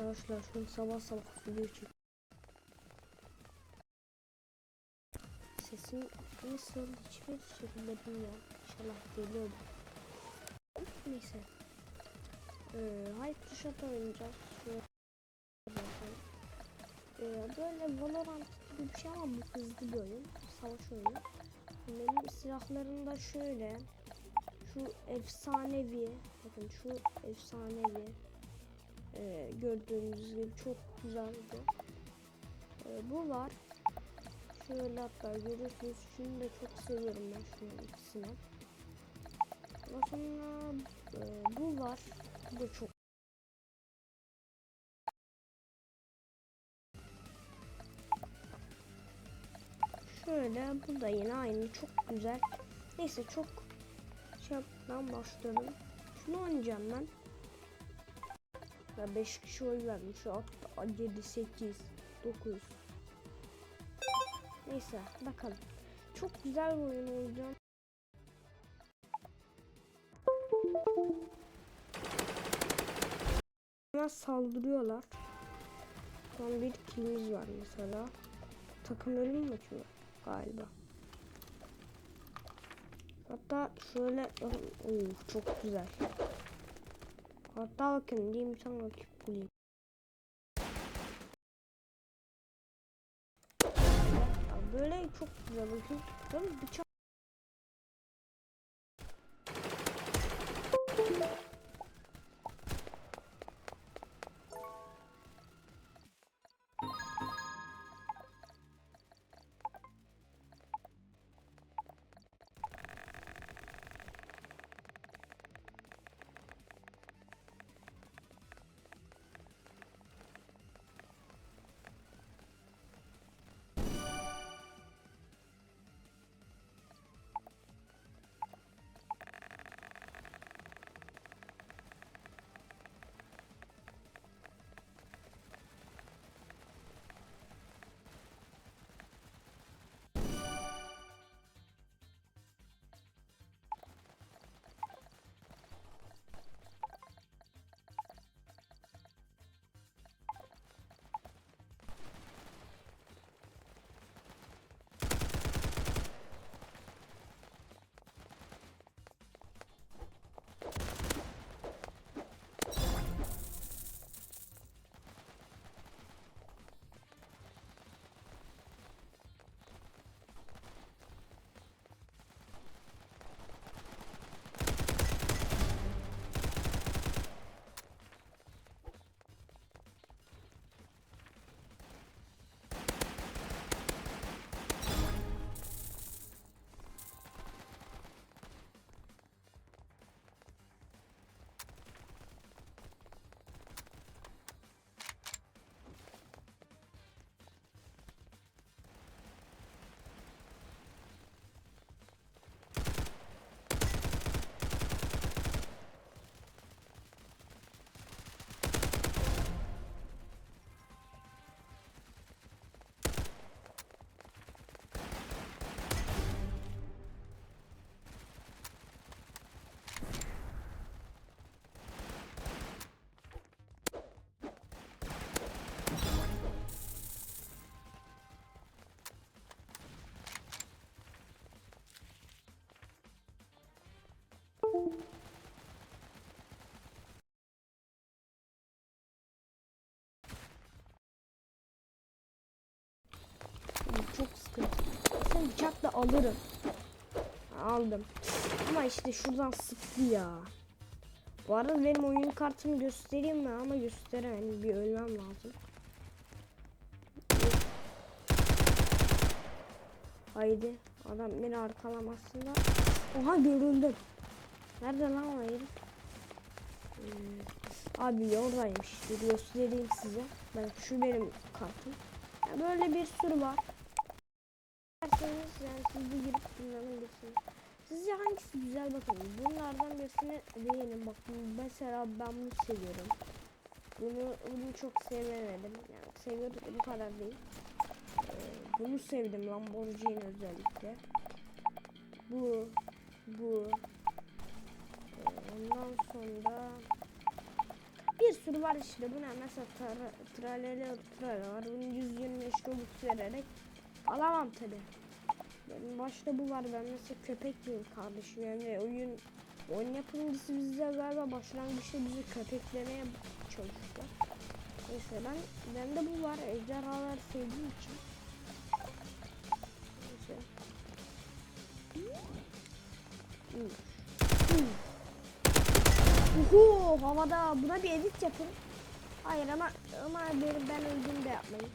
arkadaşlar an sabah sabah video çek. Sesim nasıl hiçbir şekilde bilmiyorum. İnşallah geliyordu. Neyse. Ee, oynayacağız. Şöyle bakalım. Ee, böyle Valorant gibi bir şey ama bu hızlı bir oyun. Savaş oyunu. Benim silahlarım da şöyle. Şu efsanevi. Bakın şu efsanevi. Ee, gördüğünüz gibi çok güzeldi. Ee, bu var. Şöyle hatta görüyorsunuz. Şunu da çok seviyorum ben şunun ikisini. Ondan sonra e, bu var. Bu da çok Şöyle bu da yine aynı çok güzel. Neyse çok şey yapmadan başladım. Şunu oynayacağım ben. Ya 5 kişi oy vermiş. Hatta 7, 8, 9. Neyse bakalım. Çok güzel bir oyun olacak. Bana saldırıyorlar. Son bir killimiz var mesela. Takım ölüm mü ki? Galiba. Hatta şöyle Oo, çok güzel. Hatta bakın diyeyim tane rakip bulayım. Böyle çok güzel bakın. Böyle bıçak alırım. Aldım. Ama işte şuradan sıktı ya. Bu arada benim oyun kartımı göstereyim mi ama gösteremem. Bir ölmem lazım. Haydi. Adam beni arkalamasında. Oha görüldüm. Nerede lan o herif? Hmm. Abi oradaymış. Bir göstereyim size. Bak şu benim kartım. Ya böyle bir sürü var. İsterseniz yani siz de girip kullanabilirsiniz. Sizce hangisi güzel bakın. Bunlardan birisini beğenin. Bak mesela ben bunu seviyorum. Bunu, bunu çok sevemedim. Yani seviyorum da bu kadar değil. Ee, bunu sevdim Lamborghini özellikle. Bu, bu. Ee, ondan sonra bir sürü var işte. Bu ne mesela tra tralele trale var. Bunu 125 robux vererek alamam tabi. Başta bu var. Ben mesela köpek miyim kardeşim? Yani oyun oyun yapımcısı bize galiba başlangıçta bizi köpeklemeye çalıştı. Neyse ben bende bu var. Ejderhalar sevdiğim için. Neyse. Uhu, havada buna bir edit yapın. Hayır ama ama benim ben öldüğümde yapmayın.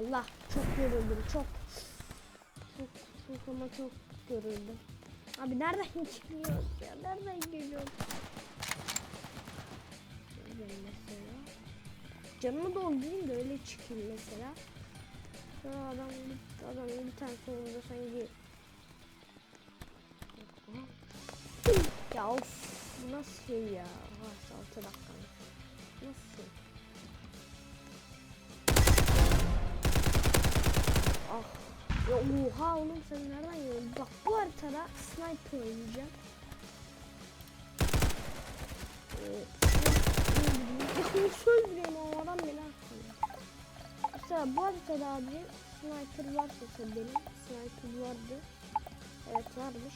Allah çok yoruldum çok. Çok çok ama çok yoruldum. Abi nereden çıkıyor ya? Nereden geliyor? Böyle mesela. Canımı doldurayım da öyle çıkayım mesela. Ya adam adam bir tane sonunda sanki ya of nasıl şey ya? Ha 6 dakika. Nasıl Ya oha oğlum sen nereden yiyorsun? Bak bu haritada sniper oynayacağım. Ee, Ya nasıl öldüreyim o adam beni atıyor. Mesela bu haritada abi sniper varsa mesela benim sniper vardı. Evet varmış.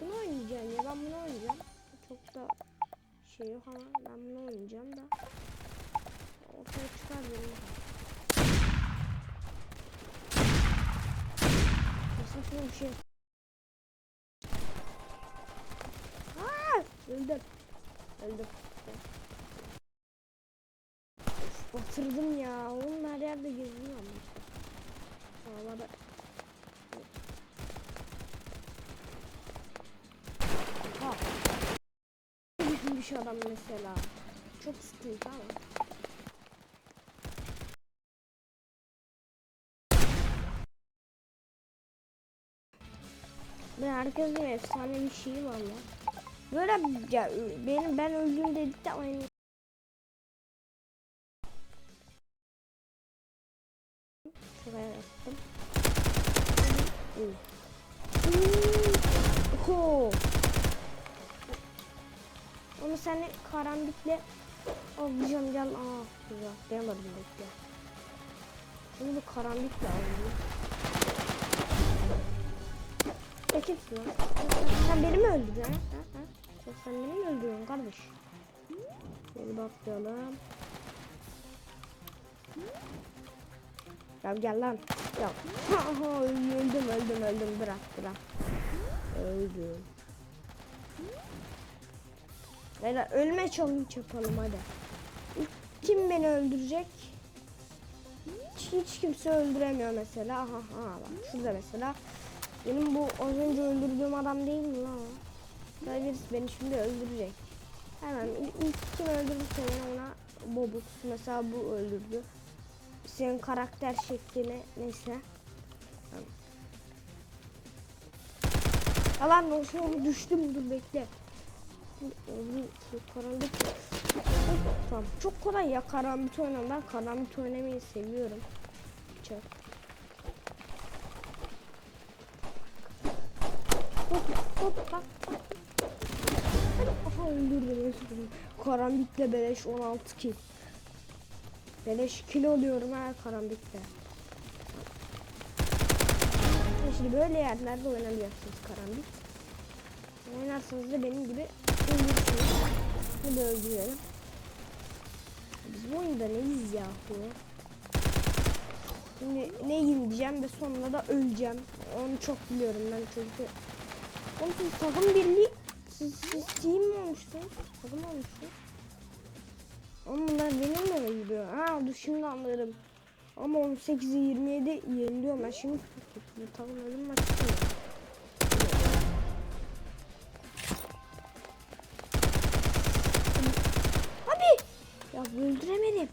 Bunu oynayacağım ya ben bunu oynayacağım. Çok da şey yok ama ben bunu oynayacağım da. Ortaya çıkar benim. Saçma bir şey. Aa, öldüm. Öldüm. Of, batırdım ya. Oğlum her yerde geziyor ama işte. Ha. Düşmüş adam mesela. Çok sıkıntı ama. Ben herkesin efsane bir şeyi var lan. Böyle ya, benim ben öldüm dedik de aynı. Şuraya yaptım. Oho. Onu seni karambikle alacağım gel. Aa güzel. Gelmedim bekle. Onu bu karambikle alayım. Sen kimsin lan? Sen beni mi öldürdün? Sen, sen beni mi öldürdün kardeş? Şöyle baklayalım. Ya gel lan. Ya. Öldüm öldüm öldüm bırak bırak. Öldüm. Beyler ölme challenge yapalım hadi. Kim beni öldürecek? Hiç, hiç kimse öldüremiyor mesela. Aha, aha bak şurada mesela. Benim bu az önce öldürdüğüm adam değil mi lan? Böyle birisi beni şimdi öldürecek. Hemen ilk, kim öldürdüyse ben ona Bobux mesela bu öldürdü. Senin karakter şekline neyse. Alan o şu düştüm dur bekle. Çok karanlık. Tamam çok kolay ya karambit oynamam ben karambit oynamayı seviyorum. Çok. Hop bak aha öldürdüm öldürdüm. Karambitle beleş 16 kill. Beleş kill oluyorum ha karambitle. Şimdi böyle yerlerde oynamayacaksınız karambit. Oynarsanız da benim gibi ölürsünüz. Hadi öldürelim. Biz bu oyunda neyiz yahu? Şimdi ne yeneceğim ve sonra da öleceğim. Onu çok biliyorum ben çünkü. Oğlum siz takım birliği siz, siz team mi olmuşsunuz? Takım olmuşsunuz. Ama bunlar benimle mi gidiyor? Ha dur şimdi anladım. Ama 18'e 27 yeniliyorum ben şimdi takım ölüm maçı. Abi! Ya öldüremedim.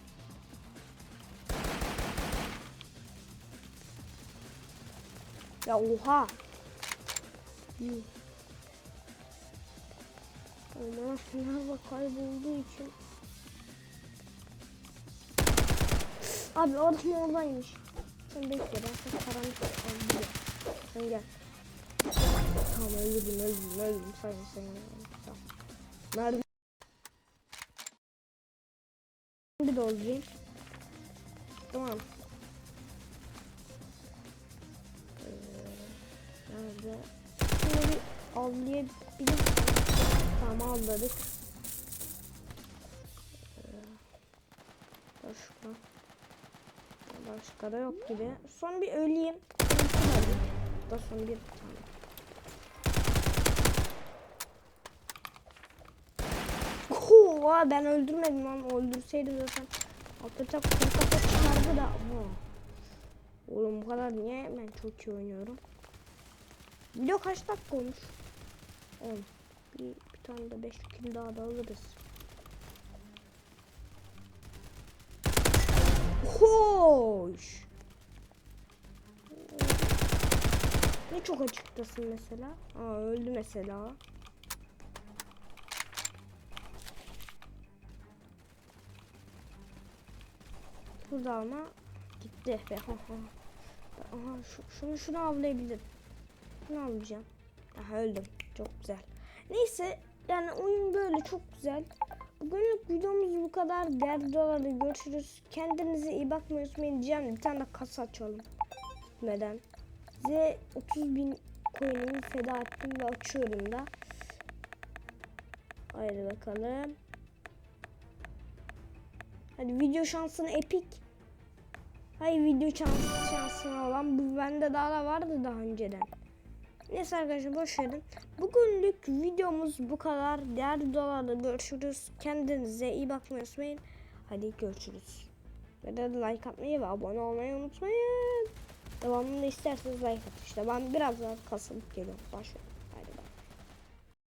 Ya oha. Yuh. Ama Fenerbahçe kaybolduğu için. Abi adam oradaymış. Sen bekle ben sana karanlık alacağım. Sen gel. Tamam öldüm öldüm öldüm sen sen. Tamam. Nerede? Bir doldurayım. Avlayabilir Tamam avladık. Ee, başka. Başka da yok gibi. Son bir öleyim. Daha son bir tane. Oha ben öldürmedim lan. Öldürseydim zaten. Altta çok kafa çıkardı da. Ama. Oğlum bu kadar niye ben çok iyi oynuyorum. Video kaç dakika olmuş? 10. Bir, bir tane de 5 kill daha da alırız. Hoş. Ne çok açıktasın mesela? Aa öldü mesela. Burada ama gitti be. Aha şu, şunu şunu avlayabilirim. Şunu avlayacağım. Aha öldüm. Çok güzel. Neyse yani oyun böyle çok güzel. Bugünlük videomuz bu kadar. Diğer videolarda görüşürüz. Kendinize iyi bakmayı unutmayın diyeceğim. Bir tane de kasa açalım. Neden? Size 30 bin coin'imi feda ettim ve açıyorum da. Haydi bakalım. Hadi video şansını epik. Hayır video şans, şansına olan bu bende daha da vardı daha önceden. Neyse arkadaşlar boş verin. Bugünlük videomuz bu kadar. Diğer videolarda görüşürüz. Kendinize iyi bakmayı unutmayın. Hadi görüşürüz. Ve de like atmayı ve abone olmayı unutmayın. Devamını isterseniz like atın. İşte ben biraz daha kasılıp geliyorum. Başlıyorum.